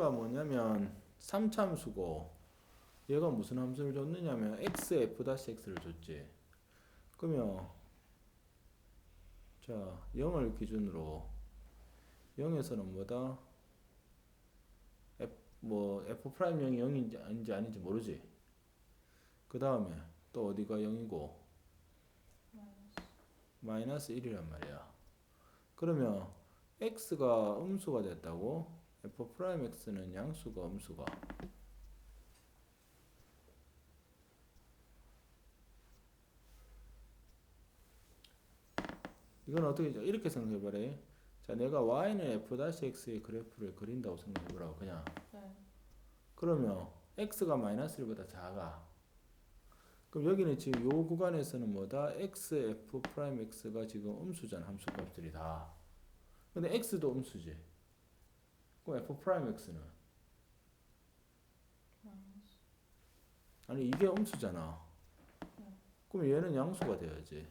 가 뭐냐면 3참수고 얘가 무슨 함수를 줬느냐면 xf-x를 줬지. 그러면 자 0을 기준으로 0에서는 뭐다? F, 뭐 f 프라임 0이 0인지 아닌지 아닌지 모르지. 그 다음에 또 어디가 0이고 마이너스 1이란 말이야. 그러면 x가 음수가 됐다고? F 프라임 x는 양수가 음수가 이건 어떻게 이렇게 생각해봐래. 자, 내가 y는 f-x의 그래프를 그린다고 생각해보라고 그냥. 네. 그러면 x가 마이너스 1보다 작아. 그럼 여기는 지금 요 구간에서는 뭐다? x, f 프라임 x가 지금 음수잖아. 함수값들이 다. 근데 x도 음수지. 그럼 f 프라임 x는. 아니 이게 음수잖아. 네. 그럼 얘는 양수가 돼야지.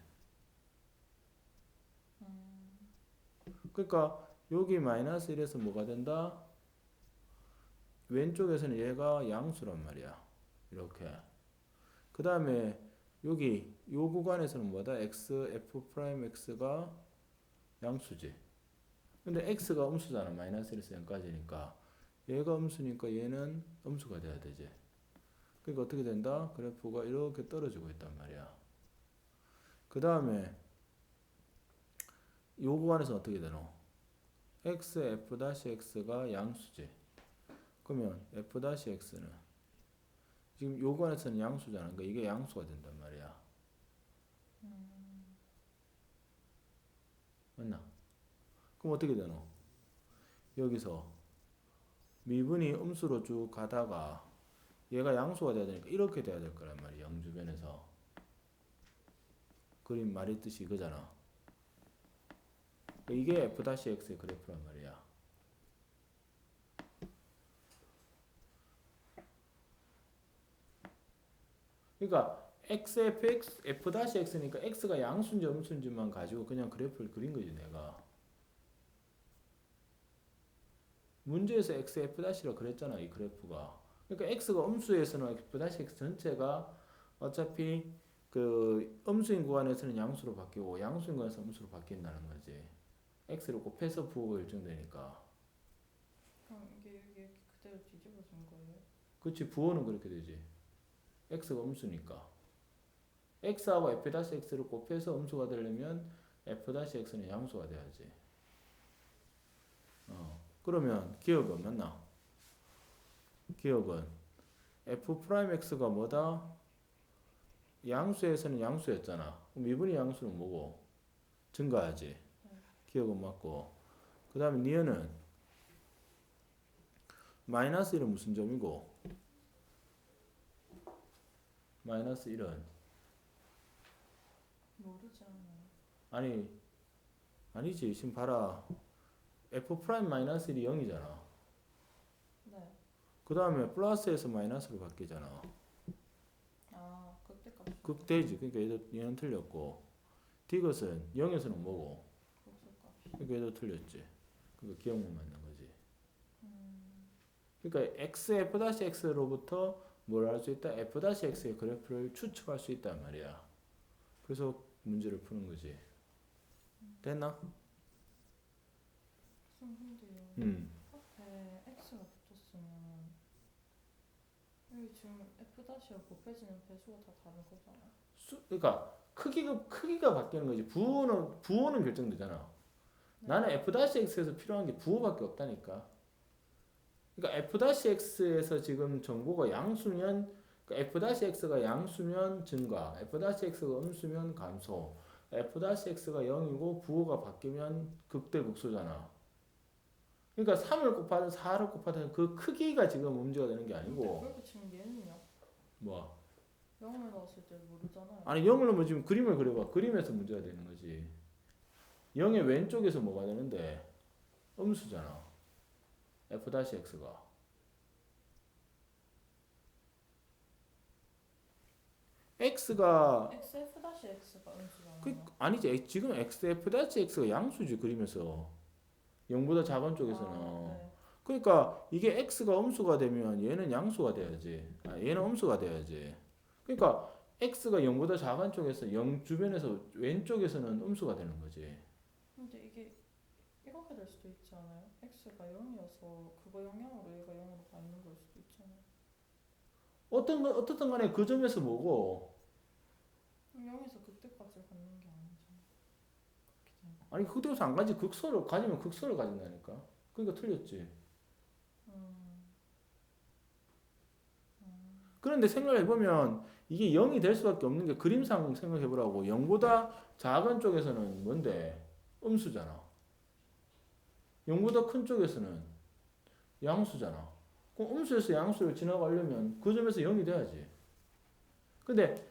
음. 그러니까 여기 마이너스 1에서 뭐가 된다? 왼쪽에서는 얘가 양수란 말이야. 이렇게. 그 다음에 여기 요 구간에서는 뭐다? x, f 프라임 x가 양수지. 근데 x가 음수잖아. 마이너스 1에서 0까지니까. 얘가 음수니까 얘는 음수가 돼야 되지. 그러니까 어떻게 된다? 그래프가 이렇게 떨어지고 있단 말이야. 그 다음에 요 구간에서 어떻게 되노? x, f-x가 양수지. 그러면 f-x는 지금 요 구간에서는 양수잖아. 그러니까 이게 양수가 된단 말이야. 맞나? 그럼 어떻게 되노? 여기서 미분이 음수로 쭉 가다가 얘가 양수가 돼야 되니까 이렇게 돼야 될 거란 말이야. 영 주변에서. 그림 말했듯이 이거잖아. 이게 f-x의 그래프란 말이야. 그러니까 xfx f-x니까 x가 양수인지 음수인지만 가지고 그냥 그래프를 그린 거지 내가. 문제에서 xf-라 그랬잖아 이 그래프가. 그러니까 x가 음수에서는 f-x 전체가 어차피 그 음수인 구간에서는 양수로 바뀌고 양수인 구간에서 음수로 바뀐다는 거지. x를 곱해서 부호가 결정되니까. 그럼 이게 이게 이렇게 그대로 뒤집어진 거예요? 그렇지 부호는 그렇게 되지. x가 음수니까. x하고 f-x를 곱해서 음수가 되려면 f-x는 양수가 돼야지. 어. 그러면 기억은 맞나? 기억은 f'(x가 뭐다? 양수에서는 양수였잖아. 그럼 미분의 양수는 뭐고? 증가하지. 기억은 맞고. 그 다음에 니은은 마이너스 1은 무슨 점이고? 마이너스 1은 모르지 않아요. 아니 아니지 지금 봐라 f 프라임 마이너스 1이 0이잖아 네. 그 다음에 플러스에서 마이너스로 바뀌잖아 아 그때까지. 극대지 그러니까 얘도 얘는 틀렸고 디귿은 0에서는 뭐고. 그러니까 얘도 틀렸지 그러니까 기억만 맞는 거지 음. 그러니까 x f-x로부터 뭘할수 있다? f-x의 그래프를 추측할 수 있단 말이야 그래서 문제를 푸는 거지 됐나? 음. 앞에 x가 붙었으면 여기 지금 f 다시와 곱해지는 배수가 다 다른 거잖아요. 수, 그러니까 크기가 크기가 바뀌는 거지. 부호는 부호는 결정되잖아. 나는 f-x에서 필요한 게 부호밖에 없다니까. 그러니까 f-x에서 지금 정보가 양수면 그러니까 f-x가 양수면 증가, f-x가 음수면 감소, f-x가 0이고 부호가 바뀌면 극대 극소잖아. 그러니까 3을 곱하든 4를 곱하든 그 크기가 지금 문제가 되는 게 아니고 얘는요. 뭐 0을 넣었을 때 모르잖아요. 아니 0을 넣으면 지금 그림을 그려봐. 그림에서 문제가 되는 거지. 0의 왼쪽에서 뭐가 되는데 음수잖아. f-x가. x가 xf 다시 x가 음수잖아요. 그 아니지 지금 x f-x가 양수지 그림에서 0보다 작은 쪽에서는 아, 네. 그러니까 이게 x가 음수가 되면 얘는 양수가 돼야지. 아, 얘는 음수가 돼야지. 그러니까 x가 0보다 작은 쪽에서 0 주변에서 왼쪽에서는 음수가 되는 거지. 근데 이게 이렇게 될 수도 있지 않아요? x가 0이어서 그거 영향으로 얘가 0으로 가는 걸 수도 있잖아요. 어떤 건 어떻든 간에 그 점에서 뭐고 0에서 그때까지 갖는 게 아니잖아. 그렇게 되면. 아니 그대로서 안 가지 극소를 가지면 극소를 가진다니까. 그러니까 틀렸지. 그런데 생각을 해보면 이게 0이 될 수밖에 없는 게 그림상 생각해보라고 0보다 작은 쪽에서는 뭔데? 음수잖아. 0보다 큰 쪽에서는 양수잖아. 그럼 음수에서 양수를 지나가려면 그 점에서 0이 돼야지. 근데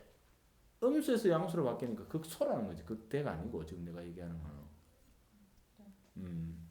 음수에서 양수로 바뀌니까 극소라는 거지. 극대가 아니고 지금 내가 얘기하는 거는. 음.